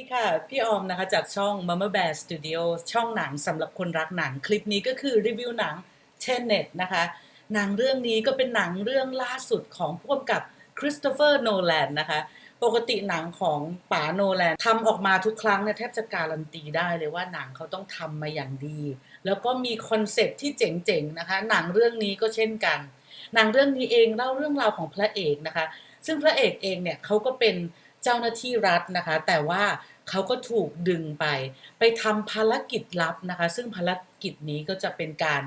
ดีค่ะ พี่ออมนะคะจากช่อง Mama Bear Studio ช่องหนังสำหรับคนรักหนัง คลิปนี้ก็คือรีวิวหนัง Tenet นะคะ หนังเรื่องนี้ก็เป็นหนังเรื่องล่าสุดของพ่วงกับคริสโตเฟอร์โนแลนนะคะ ปกติหนังของป๋าโนแลนทำออกมาทุกครั้งเนี่ยแทบจะการันตีได้เลยว่าหนังเขาต้องทำมาอย่างดี แล้วก็มีคอนเซปที่เจ๋งๆนะคะ หนังเรื่องนี้ก็เช่นกัน หนังเรื่องนี้เองเล่าเรื่องราวของพระเอกนะคะ ซึ่งพระเอกเองเนี่ยเขาก็เป็น เจ้าหน้าที่รัฐนะคะ แต่ว่าเขาก็ถูกดึงไป ไปทำภารกิจลับนะคะ ซึ่งภารกิจนี้ก็จะเป็นการ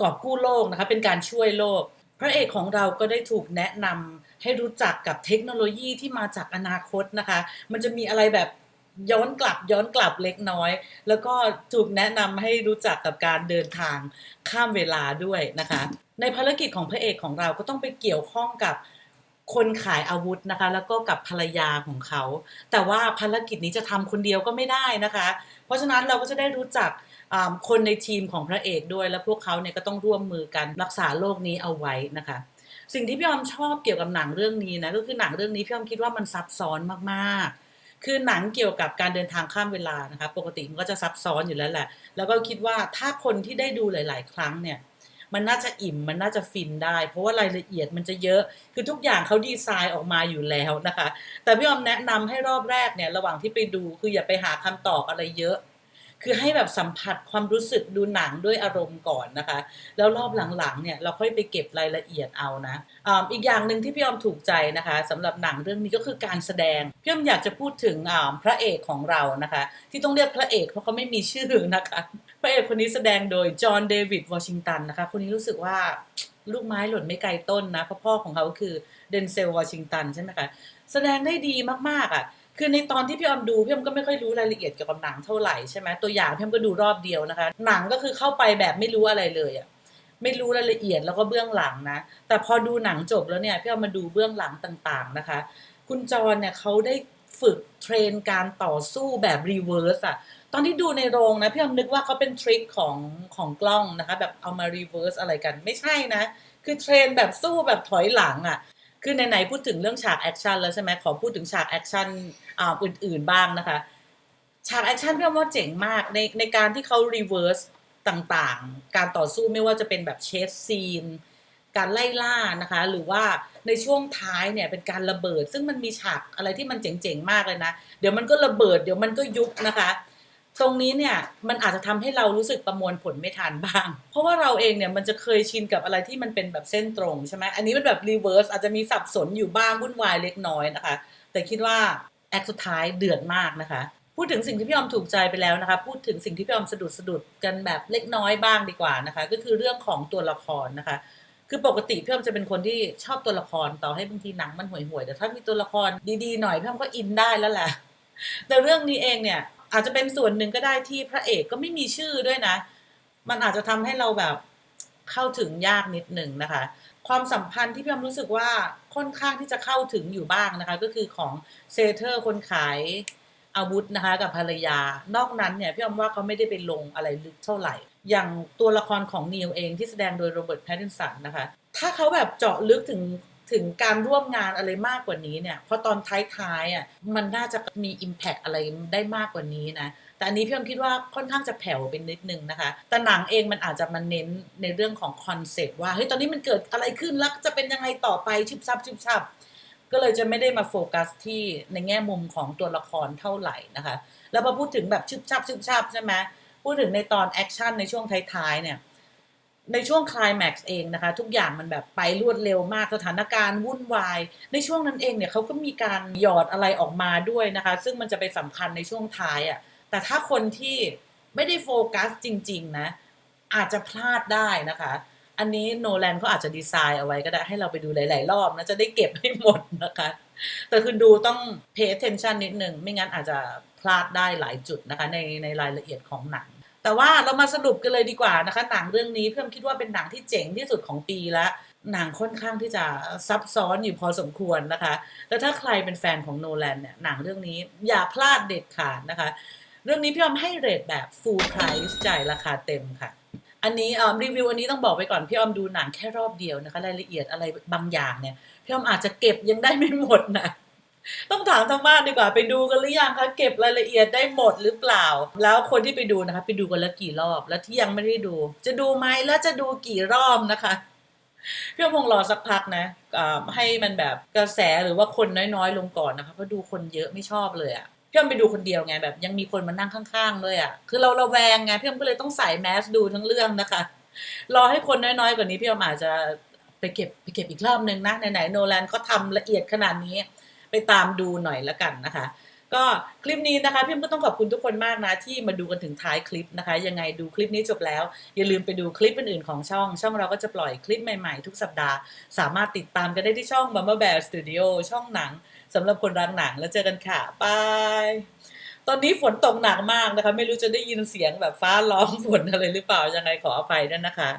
กอบกู้โลกนะคะ เป็นการช่วยโลก พระเอกของเราก็ได้ถูกแนะนำให้รู้จักกับเทคโนโลยีที่มาจากอนาคตนะคะ มันจะมีอะไรแบบย้อนกลับย้อนกลับเล็กน้อย แล้วก็ถูกแนะนำให้รู้จักกับการเดินทางข้ามเวลาด้วยนะคะ ในภารกิจของพระเอกของเราก็ต้องไปเกี่ยวข้องกับ คนขายอาวุธนะคะ แล้วก็กับภรรยาของเขา แต่ว่าภารกิจนี้จะทำคนเดียวก็ไม่ได้นะคะ เพราะฉะนั้นเราก็จะได้รู้จักคนในทีมของพระเอกด้วย และพวกเขาเนี่ยก็ต้องร่วมมือกันรักษาโลกนี้เอาไว้นะคะ สิ่งที่พี่ออมชอบเกี่ยวกับหนังเรื่องนี้นะก็คือหนังเรื่องนี้พี่ออมคิดว่ามันซับซ้อนมากๆ คือหนังเกี่ยวกับการเดินทางข้ามเวลานะคะ ปกติมันก็จะซับซ้อนอยู่แล้วแหละ แล้วก็คิดว่าถ้าคนที่ได้ดูหลาย ๆ ครั้งเนี่ย มันน่าจะอิ่มมันน่าจะฟินได้ เพราะว่ารายละเอียดมันจะเยอะ คือทุกอย่างเขาดีไซน์ออกมาอยู่แล้วนะคะ แต่พี่ออมแนะนำให้รอบแรกเนี่ยระหว่างที่ไปดูคืออย่าไปหาคำตอบอะไรเยอะ คือให้แบบสัมผัสความรู้สึกดูหนังด้วยอารมณ์ก่อนนะคะ แล้วรอบหลังๆเนี่ยเราค่อยไปเก็บรายละเอียดเอานะอ่าอีกอย่างหนึ่งที่พี่ออมถูกใจนะคะสำหรับหนังเรื่องนี้ก็คือการแสดงพี่ออมอยากจะพูดถึงอ่าพระเอกของเรานะคะ ที่ต้องเรียกพระเอกเพราะเขาไม่มีชื่อนะคะพระเอกคนนี้แสดงโดยจอห์นเดวิดวอชิงตันนะคะคนนี้รู้สึกว่าลูกไม้หล่นไม่ไกลต้นนะเพราะพ่อของเขาคือเดนเซลวอชิงตันใช่ไหมคะแสดงได้ดีมากๆอะ คือในตอนที่พี่ออมดูพี่ออมก็ไม่ค่อยรู้รายละเอียดเกี่ยวกับหนังเท่าไหร่ใช่ไหมตัวอย่างพี่ออมก็ดูรอบเดียวนะคะ หนังก็คือเข้าไปแบบไม่รู้อะไรเลยอะไม่รู้รายละเอียดแล้วก็เบื้องหลังนะ แต่พอดูหนังจบแล้วเนี่ยพี่เอามาดูเบื้องหลังต่างๆนะคะ คุณจรเนี่ยเขาได้ฝึกเทรนการต่อสู้แบบรีเวิร์สอะตอนที่ดูในโรงนะพี่อมนึกว่าเขาเป็นทริคของของกล้องนะคะ แบบเอามารีเวิร์สอะไรกันไม่ใช่นะ คือเทรนแบบสู้แบบถอยหลังอะ คือไหนๆพูดถึงเรื่องฉากแอคชั่นแล้วใช่ไหมขอพูดถึงฉากแอคชั่นอ่าอื่นๆบ้างนะคะ ฉากแอคชั่นพี่ว่าเจ๋งมากในในการที่เขารีเวิร์สต่างๆ การต่อสู้ไม่ว่าจะเป็นแบบเชสซีน การไล่ล่านะคะ หรือว่าในช่วงท้ายเนี่ยเป็นการระเบิด ซึ่งมันมีฉากอะไรที่มันเจ๋งๆมากเลยนะ เดี๋ยวมันก็ระเบิด เดี๋ยวมันก็ยุบนะคะ ตรงนี้เนี่ยมันอาจจะทำให้เรารู้สึกประมวลผลไม่ทันบ้าง เพราะว่าเราเองเนี่ยมันจะเคยชินกับอะไรที่มันเป็นแบบเส้นตรงใช่ไหมอันนี้มันแบบรีเวิร์สอาจจะมีสับสนอยู่บ้างวุ่นวายเล็กน้อยนะคะ แต่คิดว่าแอคสุดท้ายเดือดมากนะคะ พูดถึงสิ่งที่พี่อมถูกใจไปแล้วนะคะ พูดถึงสิ่งที่พี่อมสะดุดสะดุดกันแบบเล็กน้อยบ้างดีกว่านะคะ ก็คือเรื่องของตัวละครนะคะคือปกติพี่ออมจะเป็นคนที่ชอบตัวละครต่อให้บางทีหนังมันห่วยๆแต่ถ้ามีตัวละครดีๆหน่อยพี่ออมก็อินได้แล้วแหละแต่เรื่องนี้เองเนี่ย อาจจะเป็นส่วนหนึ่งก็ได้ที่พระเอกก็ไม่มีชื่อด้วยนะ มันอาจจะทำให้เราแบบเข้าถึงยากนิดหนึ่งนะคะ ความสัมพันธ์ที่พี่อมรู้สึกว่าค่อนข้างที่จะเข้าถึงอยู่บ้างนะคะ ก็คือของเซเทอร์คนขายอาวุธนะคะกับภรรยานอกนั้นเนี่ยพี่อมว่าเขาไม่ได้ไปลงอะไรลึกเท่าไหร่ อย่างตัวละครของนีลเองที่แสดงโดยโรเบิร์ตแพตตินสันนะคะ ถ้าเขาแบบเจาะลึกถึง ถึงการร่วมงานอะไรมากกว่านี้เนี่ยเพราะตอนท้ายๆอะมันน่าจะมี Impact อะไรได้มากกว่านี้นะแต่อันนี้พี่อมคิดว่าค่อนข้างจะแผ่วไปนิดนึงนะคะแต่หนังเองมันอาจจะมาเน้นในเรื่องของคอนเซปต์ว่าเฮ้ยตอนนี้มันเกิดอะไรขึ้นแล้วจะเป็นยังไงต่อไปชุบชับชุบชับก็เลยจะไม่ได้มาโฟกัสที่ในแง่มุมของตัวละครเท่าไหร่นะคะ แล้วพอพูดถึงแบบชุบชับชุบชับใช่ไหมพูดถึงในตอนแอคชั่นในช่วงท้ายๆเนี่ย ในช่วงคลายแม็กซ์เองนะคะ ทุกอย่างมันแบบไปรวดเร็วมากสถานการณ์วุ่นวาย ในช่วงนั้นเองเนี่ยเขาก็มีการหยอดอะไรออกมาด้วยนะคะ ซึ่งมันจะไปสำคัญในช่วงท้ายอะ่ะแต่ถ้าคนที่ไม่ได้โฟกัสจริง ๆ นะ อาจจะพลาดได้นะคะ อันนี้โนแลนเขาอาจจะดีไซน์เอาไว้ก็ได้ให้เราไปดูหลาย ๆ รอบนะจะได้เก็บให้หมดนะคะ แต่คือดูต้อง pay attention นิดนึง ไม่งั้นอาจจะพลาดได้หลายจุดนะคะ ในในรายละเอียดของหนัง แต่ว่าเรามาสรุปกันเลยดีกว่านะคะ หนังเรื่องนี้เพื่อนคิดว่าเป็นหนังที่เจ๋งที่สุดของปีละหนังค่อนข้างที่จะซับซ้อนอยู่พอสมควรนะคะ แล้วถ้าใครเป็นแฟนของโนแลนเนี่ยหนังเรื่องนี้อย่าพลาดเด็ดขาดนะคะ เรื่องนี้พี่ออมให้เรทแบบ full price จ่ายราคาเต็มค่ะ อันนี้เอ่อรีวิวอันนี้ต้องบอกไปก่อนพี่ออมดูหนังแค่รอบเดียวนะคะ รายละเอียดอะไรบางอย่างเนี่ยพี่ออมอาจจะเก็บยังได้ไม่หมดนะ ต้องถามทางบ้านดีกว่าไปดูกันหรือยังคะเก็บรายละเอียดได้หมดหรือเปล่า แล้วคนที่ไปดูนะคะ ไปดูกันแล้วกี่รอบ แล้วที่ยังไม่ได้ดู จะดูไหมแล้วจะดูกี่รอบนะคะพี่อ้อมคงรอสักพักนะอ่าให้มันแบบกระแสหรือว่าคนน้อยๆ ลงก่อนนะคะเพราะดูคนเยอะไม่ชอบเลยอะพี่อ้อมไปดูคนเดียวไงแบบ ยังมีคนมานั่งข้างๆเลยอะคือเราเระแวงไงพี่อ้อมก็เลยต้องใส่แมสดูทั้งเรื่องนะคะ รอให้คนน้อยๆกว่านี้พี่อ้อมอาจจะไปเก็บไปเก็บอีกรอบนึงนะไหนๆโนแลนเขาทำละเอียดขนาดนี้ ไปตามดูหน่อยละกันนะคะ ก็คลิปนี้นะคะ พี่อ้อมก็ต้องขอบคุณทุกคนมากนะ ที่มาดูกันถึงท้ายคลิปนะคะ ยังไงดูคลิปนี้จบแล้ว อย่าลืมไปดูคลิปอื่นๆของช่อง ช่องเราก็จะปล่อยคลิปใหม่ๆ ทุกสัปดาห์ สามารถติดตามกันได้ที่ช่อง Mama Bear Studio ช่องหนังสำหรับคนรักหนังแล้วเจอกันค่ะบายตอนนี้ฝนตกหนักมากนะคะ ไม่รู้จะได้ยินเสียงแบบฟ้าร้องฝนอะไรหรือเปล่ายังไงขออภัยด้วยนะคะ